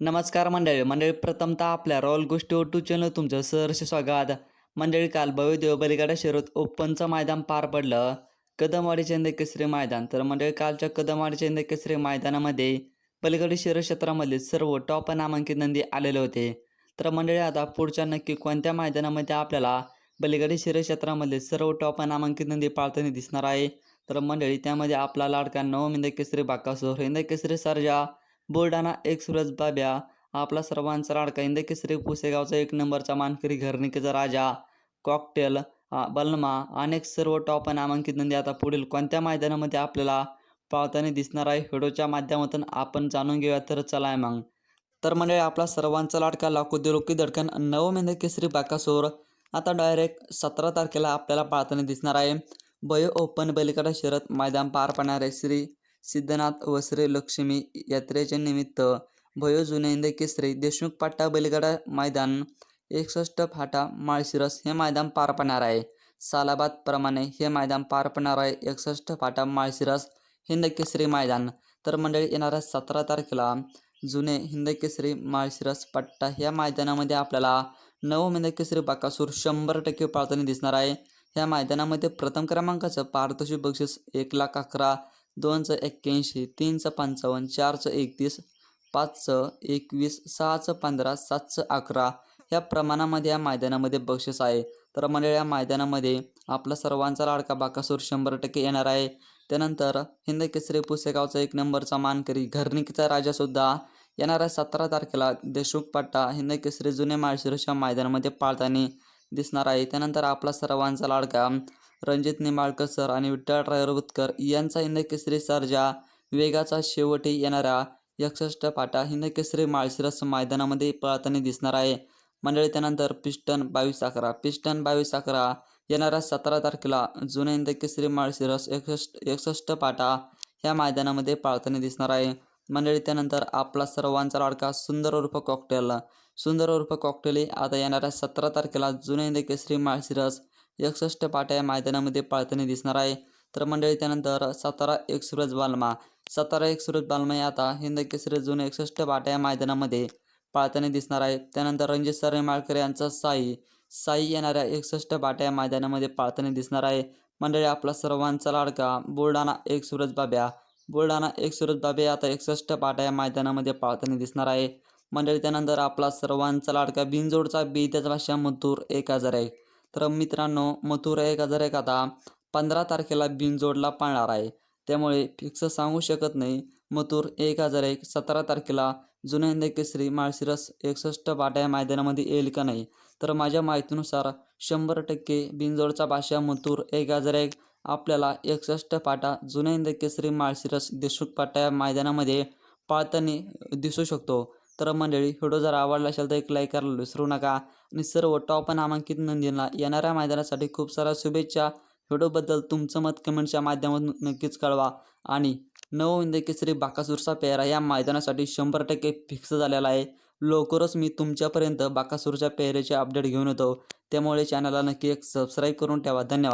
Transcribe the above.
नमस्कार मंडळी. मंडळी प्रथमतः आपल्या रॉयल गोष्टी टू चॅनल तुमचं सहर्ष स्वागत. मंडळी काल भव्यदेव बलिगाडा शर्यत ओपनचं मैदान पार पडलं. कदमवाडी चंदे केसरी मैदान. तर मंडळी कालच्या कदमवाडी चंद केसरी मैदानामध्ये पलीकडे शहर क्षेत्रामधले सर्व टॉप नामांकित नंदी आलेले होते. तर मंडळी आता पुढच्या नक्की कोणत्या मैदानामध्ये आपल्याला बलिगडी शहर क्षेत्रामधले सर्व टॉप नामांकित नंदी पाळताना दिसणार आहे? तर मंडळी त्यामध्ये आपला लाडका नवमिंद केसरी बाकासोर हिंद केसरी सरजा बुलढाणा एक सुरज बाब्या आपला सर्वांचा लाडका इंद केसरी पुसेगावचा एक नंबरचा मानकरी घरनिकेचा राजा. कॉकटेल बलमा अनेक सर्व टॉप नामांकित नंदी आता पुढील कोणत्या मैदानामध्ये आपल्याला पाळताना दिसणार आहे व्हिडिओच्या माध्यमातून आपण जाणून घेऊया. तर चला मग. तर म्हणजे आपला सर्वांचा लाडका लाखो दिलोकी धडकन नवमेंद केसरी बाकासोर आता डायरेक्ट सतरा तारखेला आपल्याला पाळताना दिसणार आहे. बयो ओपन बलिकडा शरद मैदान पार पाडणारे श्री सिद्धनाथ वसरे लक्ष्मी यात्रेच्या निमित्त भयो जुनेंद केसरी देशमुख पाटा बैलगाडा मैदान एकसष्ट फाटा माळशिरस हे मैदान पार पडणार आहे. सालाबादप्रमाणे हे मैदान पार पडणार आहे. एकसष्ट फाटा माळशिरस हिंद केसरी मैदान. तर मंडळी येणाऱ्या सतरा तारखेला जुने हिंद केसरी माळशिरस पट्टा या मैदानामध्ये आपल्याला नव हिंद केसरी बाकासूर शंभर टक्के पाळताना दिसणार आहे. ह्या मैदानामध्ये प्रथम क्रमांकाचं पारितोषिक बक्षीस एक लाख अकरा दोनचं एक्क्याऐंशी तीनचं पंचावन्न चारचं एकतीस पाचचं एकवीस सहाचं पंधरा सातचं अकरा. ह्या प्रमाणामध्ये या मैदानामध्ये बक्षीस आहे. तर मंडळ या मैदानामध्ये आपला सर्वांचा लाडका बाकासूर शंभर टक्के येणार आहे. त्यानंतर हिंद केसरी पुसेगावचा एक नंबरचा मानकरी घरणिकीचा राजासुद्धा येणाऱ्या सतरा तारखेला देशमुख पट्टा हिंद केसरी जुने माळशिरच्या मैदानामध्ये पाळताना दिसणार आहे. त्यानंतर आपला सर्वांचा लाडका रणजित निंबाळकर सर आणि विठ्ठल ड्रायव्हर यांचा हिंदकेसरी सर्जा वेगाचा शेवटी येणाऱ्या एकसष्ट पाटा हिंदकेसरी माळशिरस मैदानामध्ये पळताना दिसणार आहे. मंडळी त्यानंतर पिस्टन बावीस अकरा. पिस्टन बावीस अकरा येणाऱ्या सतरा तारखेला जुने हिंदकेसरी माळशिरस एकसष्ट एकसष्ट पाटा ह्या मैदानामध्ये पाळताना दिसणार आहे. मंडळी त्यानंतर आपला सर्वांचा लाडका सुंदर उर्फ कॉकटेल. सुंदर उर्फ कॉकटेल आता येणाऱ्या सतरा तारखेला जुने हिंदकेसरी माळशिरस एकसष्ट पाट्या या मैदानामध्ये पाळताना दिसणार आहे. तर मंडळी त्यानंतर सातारा एक सुरज बालमा. सातारा एक सुरज बालमा हे आता हिंद केसरी जुने एकसष्ट पाट्या या मैदानामध्ये पाळताना दिसणार आहे. त्यानंतर रणजित सर माळकर यांचा साई. साई येणाऱ्या एकसष्ट पाट्या या मैदानामध्ये पाळताना दिसणार आहे. मंडळी आपला सर्वांचा लाडका बुलढाणा एक सुरज बाब्या. बुलढाणा एक सुरज बाब्या आता एकसष्ट पाट्या या मैदानामध्ये पाळताना दिसणार आहे. मंडळी त्यानंतर आपला सर्वांचा लाडका बिनजोडचा बी. त्याचा भाषा मथुर एक हजार एक तर मित्रांनो मथुर एक हजार एक आता पंधरा तारखेला बिनजोडला पाळणार आहे. त्यामुळे फिक्स सांगू शकत नाही. मथुर एक हजार एक सतरा तारखेला जुने केसरी माळशिरस एकसष्ट बाटा या मैदानामध्ये येईल का नाही? तर माझ्या माहितीनुसार शंभर टक्के बिनजोडचा भाषा मथुर एक हजार एक आपल्याला एकसष्ट पाटा जुने केसरी माळशिरस देशमुख पाटा या मैदानामध्ये पाळताना दिसू शकतो. तर मंडळी व्हिडिओ जर आवडला असेल तर एक लाईक करायला विसरू नका. आणि सर्व टॉप नामांकित नंदींना येणाऱ्या मैदानासाठी खूप साऱ्या शुभेच्छा. व्हिडिओबद्दल तुमचं मत कमेंटच्या माध्यमातून नक्कीच कळवा. आणि नवविंद केसरी बाकासूरचा पेहरा या मैदानासाठी शंभर टक्के फिक्स झालेला आहे. लवकरच मी तुमच्यापर्यंत बाकासूरच्या पेहऱ्याचे अपडेट घेऊन येतो. त्यामुळे चॅनलला नक्की एक सबस्क्राईब करून ठेवा. धन्यवाद.